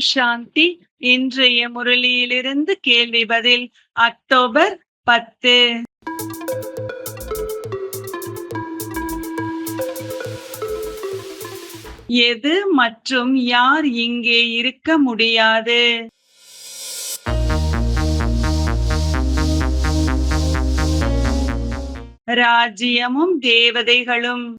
சாந்தி இன்றைய முரளியிலிருந்து கேள்வி பதில் அக்டோபர் பத்து. எது மற்றும் யார் இங்கே இருக்க முடியாது? ராஜ்யமும் தேவதைகளும்.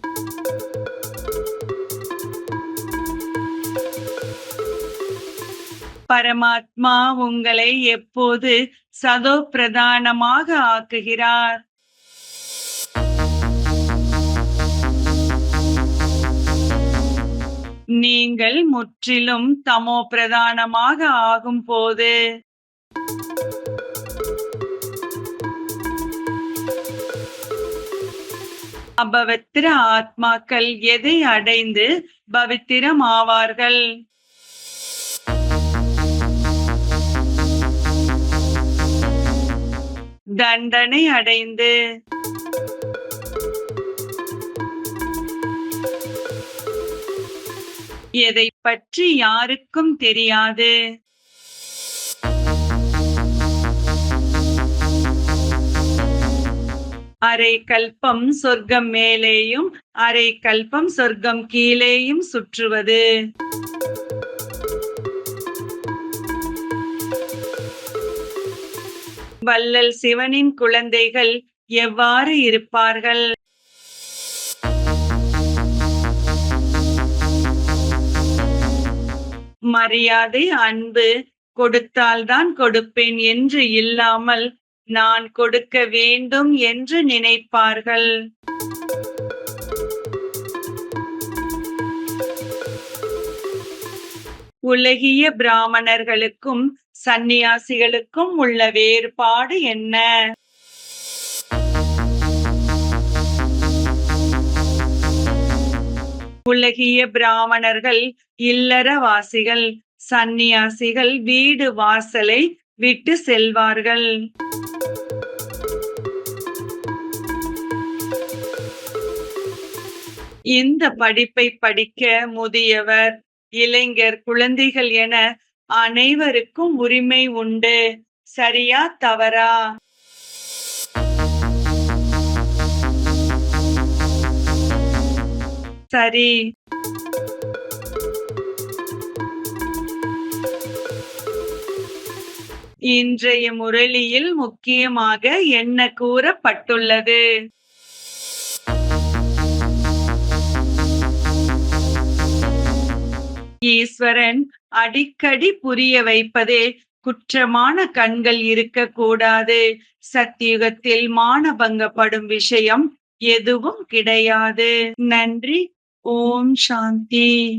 பரமாத்மா உங்களை எப்போது சதோ பிரதானமாக ஆக்குகிறார்? நீங்கள் முற்றிலும் தமோ பிரதானமாக ஆகும் போது அபவித்திர ஆத்மாக்கள் எதை அடைந்து பவித்திரம் ஆவார்கள் தண்டனை அடைந்து. எதை பற்றி யாருக்கும் தெரியாது. அரை கல்பம் சொர்க்கம் மேலேயும் அரை கல்பம் சொர்க்கம் கீழேயும் சுற்றுவது. வள்ளல் சிவனின் குழந்தைகள் எவ்வாறு இருப்பார்கள்? மரியாதை அன்பு கொடுத்தால்தான் கொடுப்பேன் என்று இல்லாமல் நான் கொடுக்க வேண்டும் என்று நினைப்பார்கள். உலகிய பிராமணர்களுக்கும் சந்நியாசிகளுக்கும் உள்ள வேறுபாடு என்ன? உலகிய பிராமணர்கள் இல்லறவாசிகள் சந்நியாசிகள் வீடு வாசலை விட்டு செல்வார்கள். இந்த படிப்பை படிக்க முதியவர் இளைஞர் குழந்தைகள் என அனைவருக்கும் உரிமை உண்டு. சரியா தவறா? சரி. இன்றைய முரளியில் முக்கியமாக என்ன கூறப்பட்டுள்ளது? ஈஸ்வரன் அடிக்கடி புரிய வைப்பதே குற்றமான கண்கள் இருக்கக்கூடாது சத்தியுகத்தில் மானபங்கப்படும் விஷயம் எதுவும் கிடையாது. நன்றி. ஓம் சாந்தி.